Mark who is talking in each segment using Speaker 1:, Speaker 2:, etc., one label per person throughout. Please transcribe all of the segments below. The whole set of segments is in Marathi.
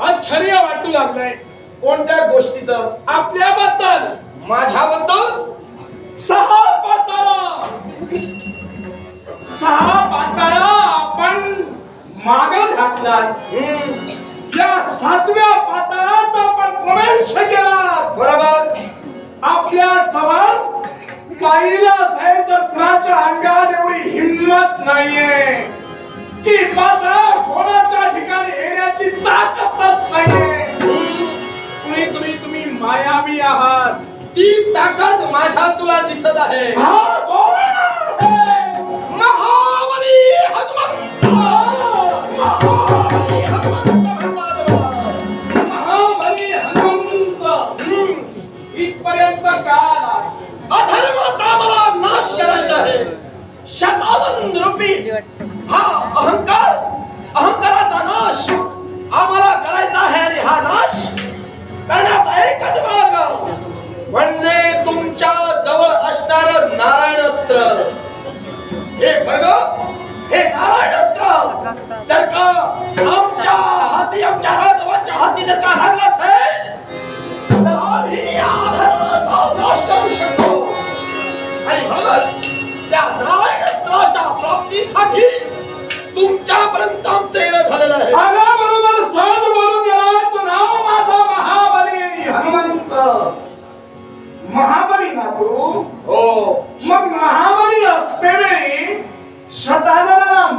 Speaker 1: आश्चर्य वाटू लागलंय.
Speaker 2: कोणत्या गोष्टीचं?
Speaker 1: आपल्याबद्दल.
Speaker 2: माझ्याबद्दल?
Speaker 1: सहा पाताळा. सहा पाताळा आपण माग घातलात. या सातव्या पाताळात आपण प्रवेश केला
Speaker 2: बरोबर.
Speaker 1: आपल्या जवळ पाहिलं साहेब तर कुणाच्या अंगात एवढी हिंमत नाहीये. की पाताळा कोणाच्या ठिकाणी येण्याची ताकदच नाहीये तुम्ही तुम्ही तुम्ही मायावी आहात
Speaker 2: ती ताकद माझ्या तुला दिसत आहे
Speaker 1: हा?
Speaker 2: महाबली हनुमंत महाबली.
Speaker 1: इथपर्यंत काय आला?
Speaker 2: अधर्माचा मला नाश करायचा आहे शतानंद रूपी हा अहंकार अहंकाराचा नाश आम्हाला करायचा आहे आणि हा नाश करण्याचा एकच मार्ग. म्हणजे तुमच्या जवळ असणार नारायण अस्त्र. हे बघ हे नारायण अस्त्र. जर का आमच्या हाती आमच्या राघवांच्या हाती जर का लागला असेल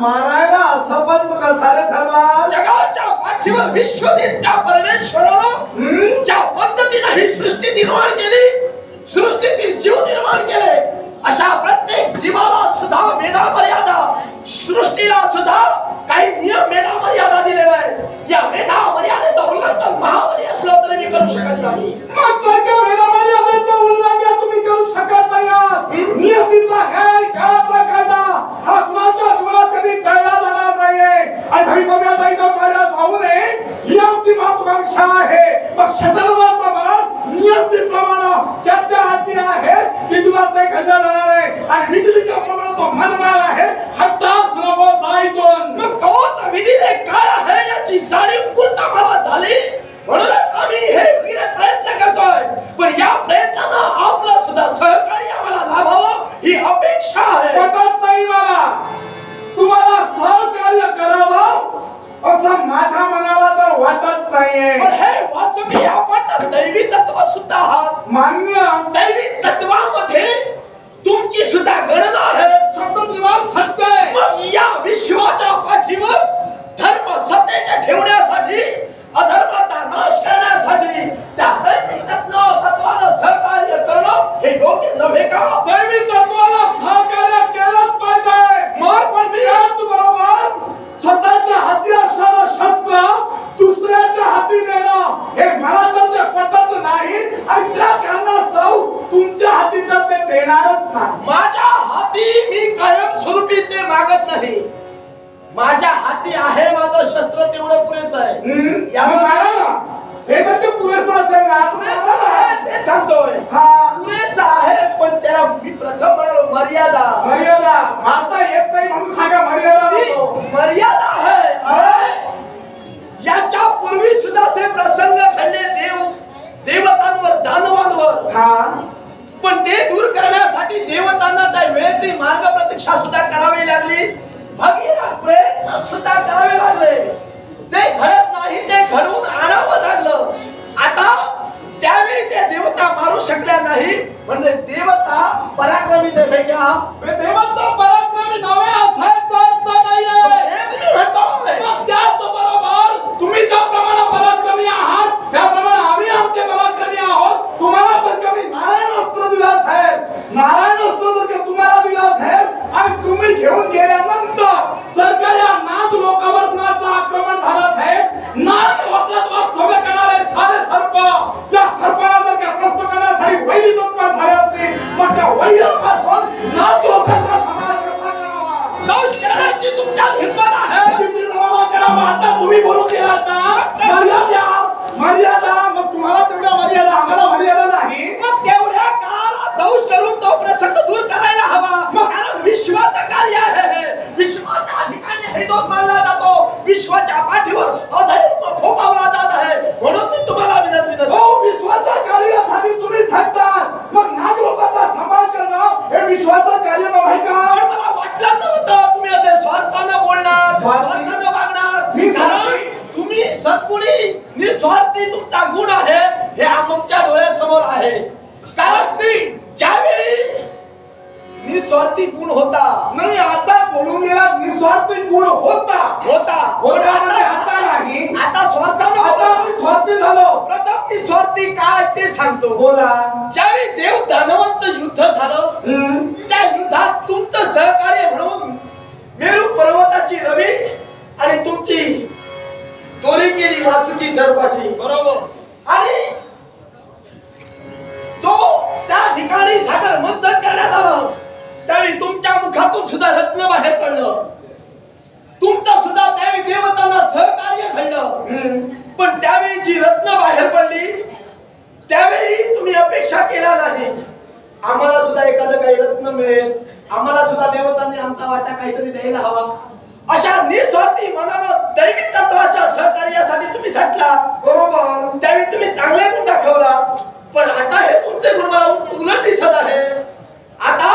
Speaker 1: मारायला असं पण तू कसा रे ठरला
Speaker 2: जगाच्या पाठीवर विश्वदित त्या परमेश्वरानं
Speaker 1: हम्म?
Speaker 2: ज्या पद्धतीने ही सृष्टी निर्माण केली सृष्टीतील जीव निर्माण केले अशा प्रत्येक जीवाला सुद्धा मेधा मर्यादा सृष्टीला सुद्धा काही नियम मेधा मर्यादा दिलेला आहे या मेधा मर्यादेचा उल्लंघन महाबली असलं तरी मी करू शकत नाही.
Speaker 1: मग तर उल्लंघन तुम्ही करू शकत नाही. नियतीचा खेळाचा कायदा हा कुणाच्या कधी जाणार नाहीये. आणि भवितव्याचा इथं कळला जाऊ नये ही आमची महत्वाकांक्षा आहे. मग शतरनाचा बळ नियतीप्रमाणे ज्याच्या हाती आहे ती तुला ते घडलं जाणार आहे. आणि विधिलिकाप्रमाणे तो मरणार आहे. हट्टास नको जायतून
Speaker 2: मग तो तर विधीने काय आहे याची जाणीव पूर्ण मला झाली? म्हणूनच आम्ही हे भगीरथ प्रयत्न करतोय. पण या प्रयत्नांना आपलं सुद्धा सहकार्य आम्हाला लाभावं ही अपेक्षा आहे.
Speaker 1: पटत नाही मला तुम्हाला सहकार्य करावं असं माझ्या मनाला तर वाटत नाहीये
Speaker 2: पण हे वासुकी आपण तर दैवी तत्व सुद्धा आहात
Speaker 1: मान्य
Speaker 2: दैवी तत्वामध्ये तुमची सुद्धा गणना आहे
Speaker 1: शब्दनिवास सत्य आहे
Speaker 2: मग या विश्वाच्या पाठीवर धर्म सत्तेचे ठेवण्यासाठी अधर्माचा नाश करण्यासाठी त्या दैवी तत्व तत्वाला सहकार्य करणं हे योग्य नव्हे का
Speaker 1: दैवी तत्वाला सहकार्य केलंच पाहिजे
Speaker 2: मग पण मी
Speaker 1: याच बरोबर स्वतःच्या हाती असणारं शस्त्र दुसऱ्याच्या हाती देणं हे मला तर ते पटत नाही आणि त्या कारणास्तव तुमच्या हाती तर ते देणारच नाही
Speaker 2: माझ्या हाती मी कायमस्वरूपी ते मागत नाही. माझ्या हाती आहे माझं शस्त्र तेवढं पुरेसं आहे.
Speaker 1: हे तर ते पुरेसं असेल ना?
Speaker 2: पुरेसं आहे ते सांगतोय.
Speaker 1: हा.
Speaker 2: पुरेसं आहे पण त्याला मी प्रथम म्हणालो मर्यादा.
Speaker 1: मर्यादा. मारता येत नाही म्हणून सांगा मर्यादा.
Speaker 2: मर्यादा आहे. याच्या पूर्वी सुद्धा ते प्रसंग घडले देव देवतांवर दानवांवर.
Speaker 1: हा.
Speaker 2: पण ते दूर करण्यासाठी देवतांना त्या वेळेतली मार्ग प्रतीक्षा सुद्धा करावी लागली. भगीरथ प्रयत्न सुद्धा करावे लागले. जे घडत नाही ते घडवून आणावं लागलं. आता त्यावेळी ते देवता मारू शकल्या नाही. म्हणजे देवता पराक्रमी
Speaker 1: म्हणजे देवता पराक्रमी नव्हे असायचा अर्थ नाहीये
Speaker 2: हे तुम्ही म्हणताय.
Speaker 1: मग त्याच बरोबर तुम्ही ज्याप्रमाणे पराक्रमी आहात त्याप्रमाणे आम्ही आमचे पराक्रमी आहोत तुम्हाला जर का मी नारायण अस्त्र दिला साहेब नारायण अस्त्र जर का तुम्हाला दिला साहेब. आणि तुम्ही घेऊन गेल्यानंतर जर का या नाद लोकांवर कुणाचं आक्रमण झालं साहेब नाद लोकात वास्तव्य करणारे सारे सर्प त्या सर्पाला जर का प्रस्त करण्यासाठी वैरी तत्पर झाले असते मग त्या वैरापासून नाद लोकांचा समाज कसा करावा?
Speaker 2: दोष करण्याची तुमच्यात हिंमत आहे.
Speaker 1: आता तुम्ही बोलून गेलात ना मर्यादा मर्यादा मग तुम्हाला तेवढ्या मर्यादा आम्हाला मर्यादा नाही.
Speaker 2: मग तेवढ्या काळाला दंश करून तो प्रसंग दूर करायला हवा। कारण विश्वाचं कार्य आहे। विश्वाच्या अधिकारी हे दोष मानला जातो। विश्वाच्या पाठीवर अधर्म फोपावला जात आहे।
Speaker 1: म्हणून मी
Speaker 2: तुम्हाला
Speaker 1: विनंती करतो।
Speaker 2: हो, विश्वाच्या कार्यासाठी तुम्ही थांबता मग नाग लोकांचा सांभाळ करणं हे विश्वाचं कार्य नव्हे का? मला वाटलं नव्हतं तुम्ही असे स्वार्थानं बोलणार स्वार्थानं वागणार. कारण तुम्ही सद्गुणी निस्वार्थी तुमचा गुण आहे. हे आम्हाला होता.
Speaker 1: नाही आता बोलून गेला निस्वार्थी गुण होता.
Speaker 2: होता.
Speaker 1: होता म्हणजे आता नाही.
Speaker 2: आता स्वार्थानं
Speaker 1: आता
Speaker 2: बोला.
Speaker 1: आम्ही स्वार्थी झालो.
Speaker 2: प्रथम निस्वार्थी काय ते सांगतो.
Speaker 1: बोला.
Speaker 2: ज्यावेळी देव दानवांचं युद्ध झालं. त्या युद्धात तुमचं सहकार्य म्हणून मेरू पर्वताची रवी आणि तुमची दोरी केली वासुकी सर्पाची. बरोबर. आणि तो त्या ठिकाणी सागर मंथन करण्यात आलं. त्यावेळी तुमच्या मुखातून सुद्धा रत्न बाहेर पडलं. तुमचं सुद्धा त्यावेळी देवतांना सहकार्य घडलं. पण त्यावेळी जी रत्न बाहेर पडली त्यावेळी तुम्ही अपेक्षा केला नाही. आम्हाला सुद्धा एखादं काही रत्न मिळेल. आम्हाला सुद्धा देवतांनी आमचा वाटा काहीतरी द्यायला हवा. अशा निस्वार्थी मनानं दैवी तत्वाच्या सहकार्यासाठी तुम्ही झटला.
Speaker 1: बरोबर.
Speaker 2: त्यावेळी तुम्ही चांगले गुण दाखवला. पण आता हे तुमचे गुण मला उलट दिसत आहे. आता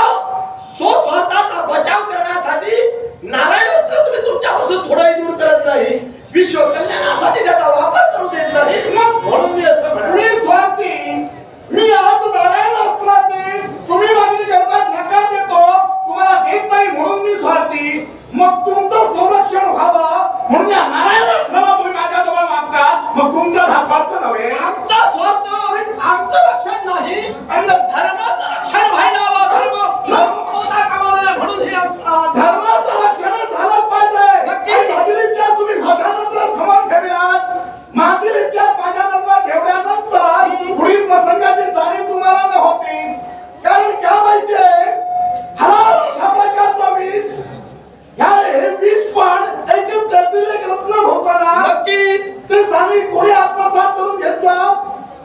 Speaker 2: स्वतःचा बचाव करण्यासाठी नारायणस्त्र तुम्ही तुमच्यापासून थोडाही दूर करत नाही. विश्व कल्याणासाठी त्याचा वापर करू देत नाही मग म्हणून मी असं
Speaker 1: मी
Speaker 2: म्हणालो
Speaker 1: स्वार्थी मी आज नारायण अस्त्राचे तुम्ही मागणी करता नकार देतो तुम्हाला देत नाही म्हणून मी स्वार्थी मग तुमचं संरक्षण व्हावं म्हणून या नारायण अस्त्राला तुम्ही माझ्याजवळ मागता मग तुमचा हा स्वार्थ नव्हे
Speaker 2: आमचा स्वार्थ आमचं रक्षण नाही आणि धर्माचं रक्षण व्हायला हवं धर्म होता कामा नये म्हणून हे आमचा
Speaker 1: धर्माचं रक्षण झालं पाहिजे
Speaker 2: नक्की.
Speaker 1: आणि मागील इतिहास तुम्ही माझ्या नंतर समोर ठेवलात मागील इतिहास माझ्या नंतर ठेवल्यानंतर पुढील प्रसंगाची जाणीव तुम्हाला न होती कारण काय माहितीये हराम अशा प्रकारचा विष ह्या हे विष पण एकदम त्यातील एक रत्न होताना
Speaker 2: नक्कीच
Speaker 1: ते सारी कोणी आत्मसात करून घेतलं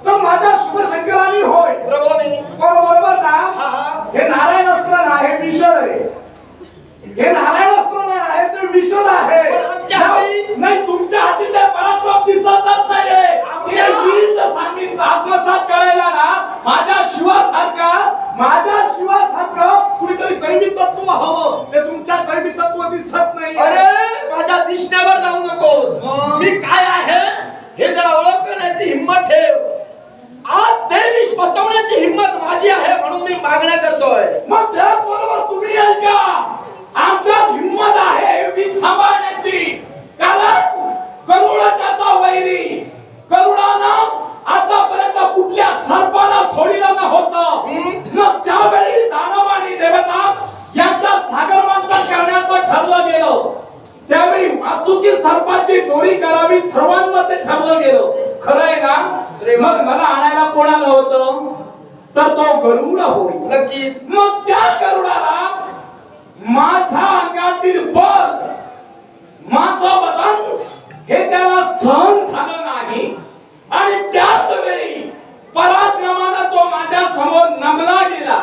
Speaker 1: तर माझ्या शिवशंकरांनी होय
Speaker 2: प्रभोनी
Speaker 1: बरोबर ना
Speaker 2: हा हा
Speaker 1: हे नारायण अस्त्र ना हे विषद आहे हे नारायण अस्त्र नाही आहे. ते विषद आहे नाही तुमच्या हाती ते पराक्रम दिसतच नाहीये. हे सांगितलं आत्मसात करायला ना माझ्या शिवासारखा माझ्या शिवासारखं कुणीतरी दैवी तत्व हवं. ते तुमच्या दैवी तत्व दिसत नाही
Speaker 2: अरे माझ्या दिसण्यावर जाऊ नकोस? मी काय आहे हे जरा ओळखण्याची हिंमत ठेव. आज ते विष पचवण्याची हिंमत माझी आहे म्हणून मी मागण्या करतोय.
Speaker 1: मग त्याचबरोबर तुम्ही ऐका आमच्यात हिंमत आहे हे वीज सांभाळण्याची कारण करुणाचा वैरी करुणानं आतापर्यंत कुठल्या सर्पाला सोडिलं नव्हतं मग ज्यावेळी दानव आणि देवता यांच्या सागरमंथन करण्याचं ठरलं गेलं त्यावेळी वासुकी सर्पाची दोरी करावी सर्वांमध्ये ठरलं गेलं खरं आहे ना मग मला आणायला कोण आलं होतं तर तो गरुड होईल
Speaker 2: नक्कीच.
Speaker 1: मग त्या गरुडाला माझ्या अंगातील बल माझं बदन हे त्याला सहन झालं नाही. आणि त्याच वेळी पराक्रमानं तो माझ्यासमोर नमला गेला.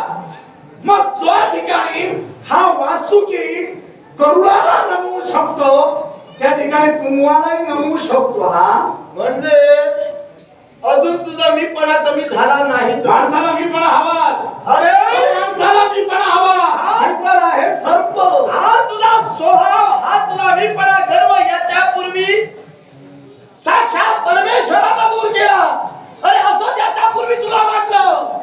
Speaker 1: मग ज्या ठिकाणी हा वासुकी गरुडाला नमवू शकतो त्या ठिकाणी तुम्हालाही नमवू शकतो हा.
Speaker 2: म्हणजे अजून तुझा मीपणा कमी झाला नाही तर.
Speaker 1: माणसाला मी पण हवाच
Speaker 2: अरे
Speaker 1: माणसाला मी पण हवा शंकर आहे सर्प
Speaker 2: हा तुझा स्वभाव हा तुझा मीपणा गर्व याच्या पूर्वी साक्षात परमेश्वराला दूर केला अरे असं त्याच्या पूर्वी तुला वाटलं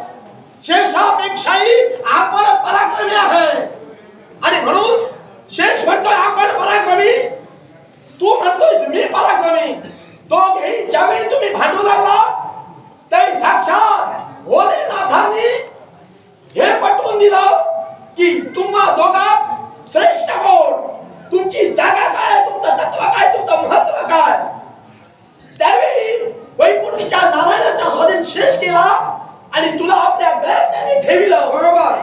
Speaker 2: शेषापेक्षाही आपण पराक्रमी आहे आणि म्हणून शेष म्हणतोय आपण पराक्रमी तू म्हणतोयस मी पराक्रमी दोघेही ज्यावेळी तुम्ही भांडू लागला त्यावेळी साक्षात भोलेनाथांनी हे पटवून दिलं की तुम्हा दोघात श्रेष्ठ कोण तुमची जागा काय तुमचं तत्व काय तुमचं महत्त्व काय त्यावेळी वैकुंठीच्या नारायणाच्या स्वाधीन शेष केला आणि तुला आपल्या गळ्यात त्यांनी ठेविलं
Speaker 1: बरोबर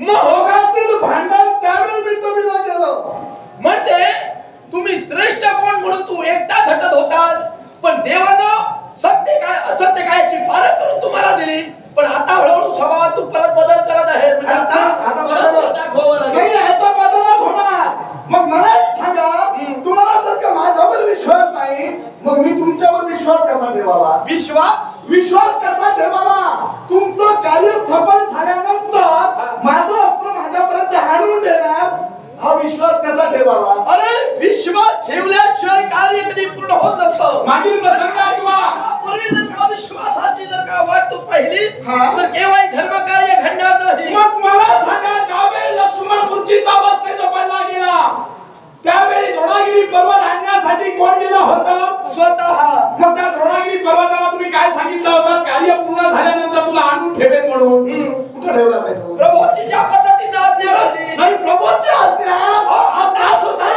Speaker 2: मग
Speaker 1: दोघांतील भांडण त्यावेळी मिटविलं गेलं
Speaker 2: म्हणते तुम्ही श्रेष्ठ कोण म्हणून तू एकटा झटत होतास पण देवानं सत्य काय असत्य काय याची पारख करून तुम्हाला दिली पण स्वभावात तू परत बदल करत आहे. म्हणजे आता
Speaker 1: आता
Speaker 2: परत
Speaker 1: बदल-
Speaker 2: दाखवावं लागेल.
Speaker 1: नाही आता बदलच होणार. मग मला एक सांगा तुम्हाला जर का माझ्यावर विश्वास नाही मग मी तुमच्यावर विश्वास कसा ठेवावा?
Speaker 2: विश्वास?
Speaker 1: विश्वास कसा ठेवावा? तुमचं कार्य सफल झाल्यानंतर माझं अस्त्र माझ्यापर्यंत आणून देणार हा विश्वास कसा ठेवावा?
Speaker 2: अरे विश्वास ठेवल्याशिवाय कार्य कधी पूर्ण होत नसतं.
Speaker 1: मागील प्रसंग किंवा
Speaker 2: पूर्वी जर का विश्वासाची जर का पाहिली. तर केव्हाही धर्म कार्य घडणार नाही.
Speaker 1: मग मला सांगा ज्यावेळी लक्ष्मण मूर्छित अवस्थेत पडला गेला त्यावेळी द्रोणागिरी पर्वत आणण्यासाठी कोण गेला होता?
Speaker 2: स्वतः.
Speaker 1: मग त्या द्रोणागिरी पर्वताला तुम्ही काय सांगितलं होतं? कार्य पूर्ण झाल्यानंतर तुला आणून ठेवेल म्हणून. कुठं ठेवला पाहिजे
Speaker 2: प्रभूची ज्या पद्धतीने आज्ञा घातली.
Speaker 1: नाही प्रभूची आज्ञा? आता सुद्धा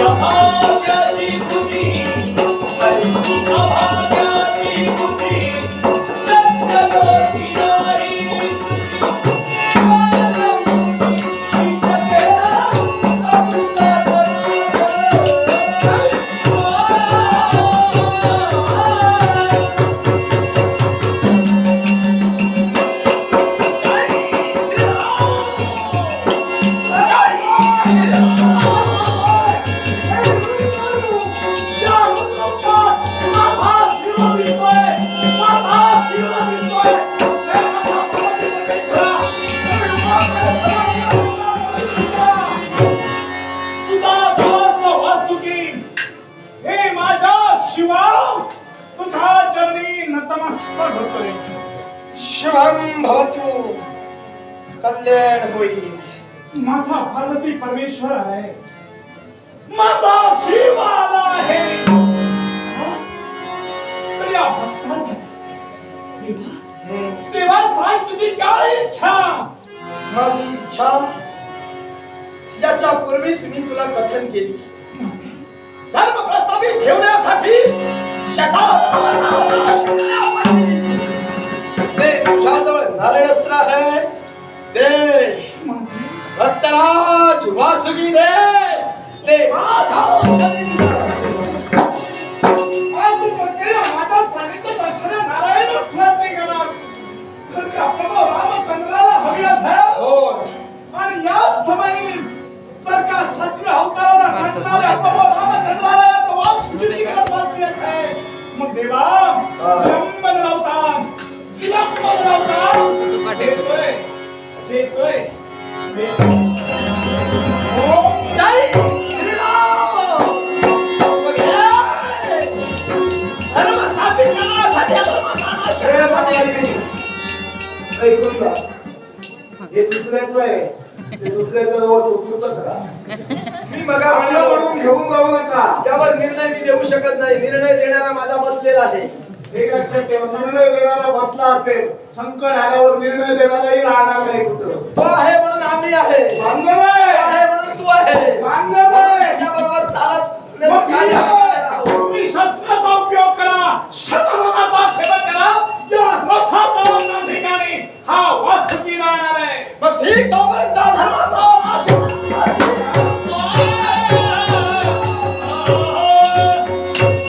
Speaker 1: तुझा
Speaker 2: कल्याण होईल
Speaker 1: माझा पार्वती परमेश्वर आहे. माझा शिव आला आहे देवा, सांग तुझी काय इच्छा?
Speaker 2: माझी इच्छा? याच्या पूर्वीच मी तुला कथन केली. धर्म प्रस्थापित ठेवण्यासाठी ते तुझ्याजवळ नारायणस्त्र आहे? ते भक्तराज वासुकी दे। ते माझा
Speaker 1: आज केल्या माझा असणाऱ्या नारायण अस्त्राची गरज जर का प्रभू रामचंद्राला हवी असेल।
Speaker 2: होय।
Speaker 1: आणि याच समयी जर का सत्य अवताराला घडणाऱ्या प्रभू रामचंद्राला या तर वासुकीची गरज भासली असेल। मग देवा विलंबन लावता विलंबन लावता। देतोय. हे आहे. जवळ करा
Speaker 2: मी मगा
Speaker 1: म्हणून घेऊन जाऊ नका.
Speaker 2: त्यावर निर्णय मी देऊ शकत नाही. निर्णय देणारा माझा बसलेला आहे.
Speaker 1: एक लक्षात ठेवा निर्णय देणारा बसला असेल संकट आल्यावर निर्णय देणाराही राहणार नाही कुठं.
Speaker 2: तो आहे म्हणून आम्ही आहे.
Speaker 1: मान्य
Speaker 2: तो
Speaker 1: नाही
Speaker 2: आहे म्हणून तू आहे.
Speaker 1: मान्य नाही
Speaker 2: त्याच्याबरोबर चालत
Speaker 1: मग
Speaker 2: कार्य
Speaker 1: ठीक. तुम्ही शस्त्राचा उपयोग करा शतमानाचा सेवन करा. या स्वसातवांना ठिकाणी हा वासुकी राहणार आहे.
Speaker 2: मग ठीक तोपर्यंत धर्माचा नाश होणार नाही.